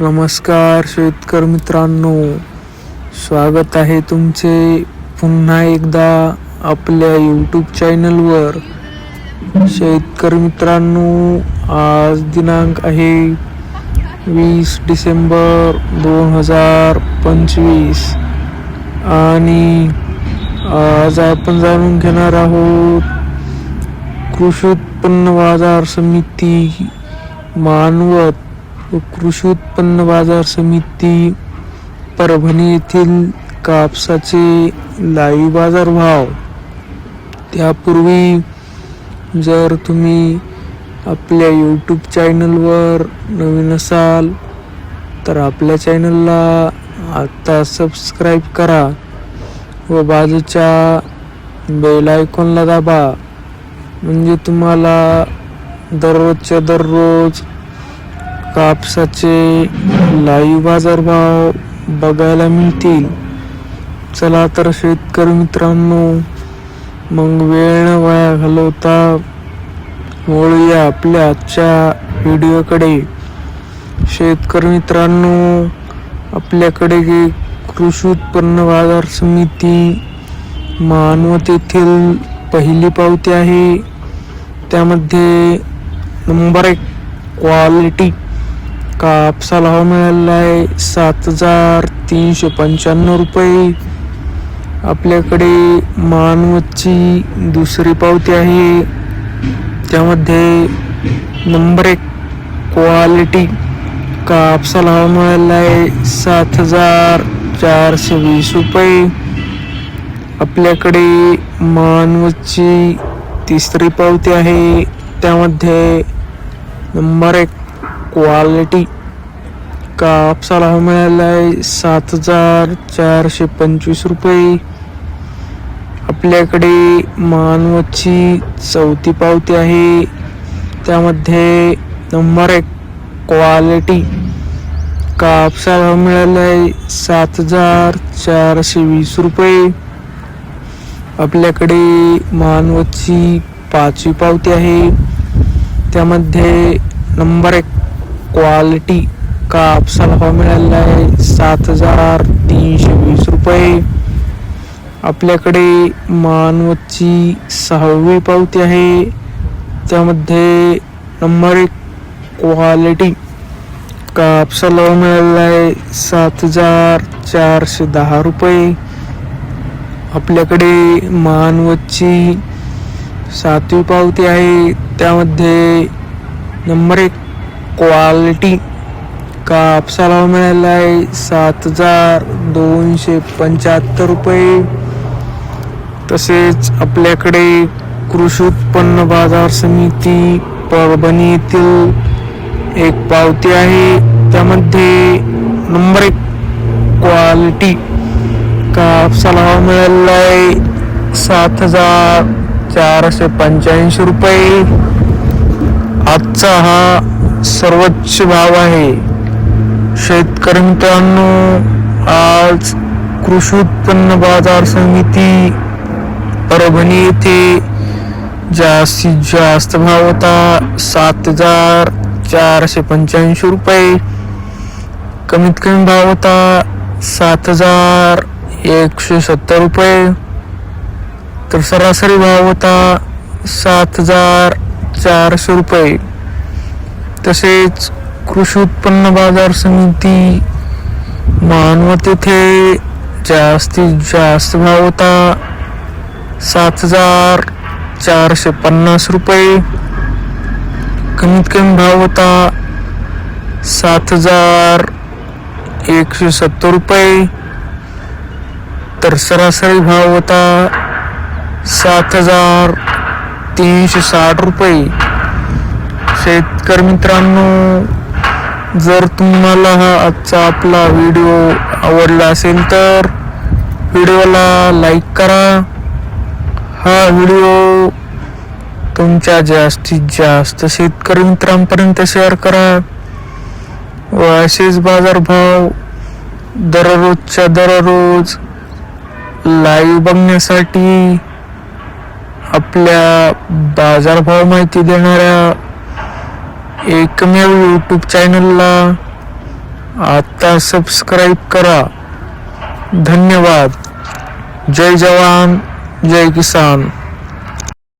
नमस्कार शेतकर मित्रांनो. स्वागत आहे तुमचे पुन्हा एकदा आपल्या यूट्यूब चॅनलवर शेतकर मित्रांनो आज दिनांक आहे वीस डिसेंबर दोन हजार पंचवीस. आणि आज आपण जाणून घेणार आहोत कृषी उत्पन्न बाजार समिती मानवत कृषी उत्पन्न बाजार समिती परभणी येथील कापसाचे लाईव्ह बाजार भाव. त्यापूर्वी जर तुम्ही आपल्या यूट्यूब चॅनलवर नवीन असाल तर आपल्या चॅनलला आत्ता सबस्क्राईब करा व बाजूच्या बेल आयकॉनला दाबा. म्हणजे तुम्हाला दररोजच्या दररोज कापसाचे लाईव्ह बाजारभाव बघायला मिळतील. चला तर शेतकरी मित्रांनो मग वेळ न वाया घालवता वळूया आपल्या आजच्या व्हिडिओकडे. शेतकरी मित्रांनो आपल्याकडे कृषी उत्पन्न बाजार समिती मानवत येथील पहिली पावती आहे. त्यामध्ये नंबर एक क्वालिटी कापसाला हवा मिळालेला आहे सात हजार तीनशे पंच्याण्णव रुपये. आपल्याकडे मानवतची दुसरी पावती आहे. त्यामध्ये नंबर एक क्वालिटी. कापसाला हवा मिळालेला आहे सात हजार चारशे वीस रुपये. आपल्याकडे मानवची तिसरी पावती आहे. त्यामध्ये नंबर एक क्वालिटी कापसाला मिळाला आहे. सात हजार चारशे पंचवीस रुपये. आपल्याकडे मानवची चौथी पावती आहे. त्यामध्ये नंबर एक क्वालिटी कापसाला मिळाला आहे. सात हजार चारशे वीस रुपये. आपल्याकडे मानवची पाचवी पावती आहे. त्यामध्ये नंबर एक क्वालिटी कापसा भाव मिळालेला आहे? सात हजार तीनशे वीस रुपये. आपल्याकडे मानवतची सहावी पावती आहे. त्यामध्ये नंबर एक क्वालिटी कापसाला भाव मिळालेला आहे? सात हजार चारशे दहा रुपये. आपल्याकडे मानवतची सातवी पावती आहे. त्यामध्ये नंबर एक क्वालिटी कापसाला मिळाला आहे सात हजार दोनशे पंच्याहत्तर रुपये. तसेच आपल्याकडे कृषी उत्पन्न बाजार समिती परभणी येथील एक पावती आहे. त्यामध्ये नंबर एक क्वालिटी कापसाला भाव मिळालेला आहे सात हजार चारशे पंच्याऐंशी रुपये. आजचा हा सर्वोच्च भाव आहे. शेतकरी मित्रांनो आज कृषी उत्पन्न बाजार समिती परभणी येथे जास्तीत जास्त भाव होता. सात हजार चारशे पंच्याऐंशी रुपये. कमीत कमी भाव होता सात हजार एकशे सत्तर रुपये. तर सरासरी भाव होता सात हजार चारशे रुपये. तसेच कृषी उत्पन्न बाजार समिती मानव तेथे जास्तीत जास्त भाव होता. सात हजार चारशे पन्नास रुपये. कमीत कमी भाव होता सात हजार एकशे सत्तर रुपये. तर सरासरी भाव होता सात हजार तीनशे साठ रुपये. शेतकरी मित्रांनो जर तुम्हाला हा आजचा आपला व्हिडिओ आवडला असेल तर व्हिडिओला लाईक करा. हा व्हिडिओ तुमच्या जास्तीत जास्त शेतकरी मित्रांपर्यंत शेअर करा. व असेच बाजारभाव दररोजच्या दररोज लाईव्ह बघण्यासाठी आपल्या बाजारभाव माहिती देणाऱ्या एकमेव यूट्यूब चॅनलला आता सबस्क्राईब करा. धन्यवाद. जय जवान जय किसान.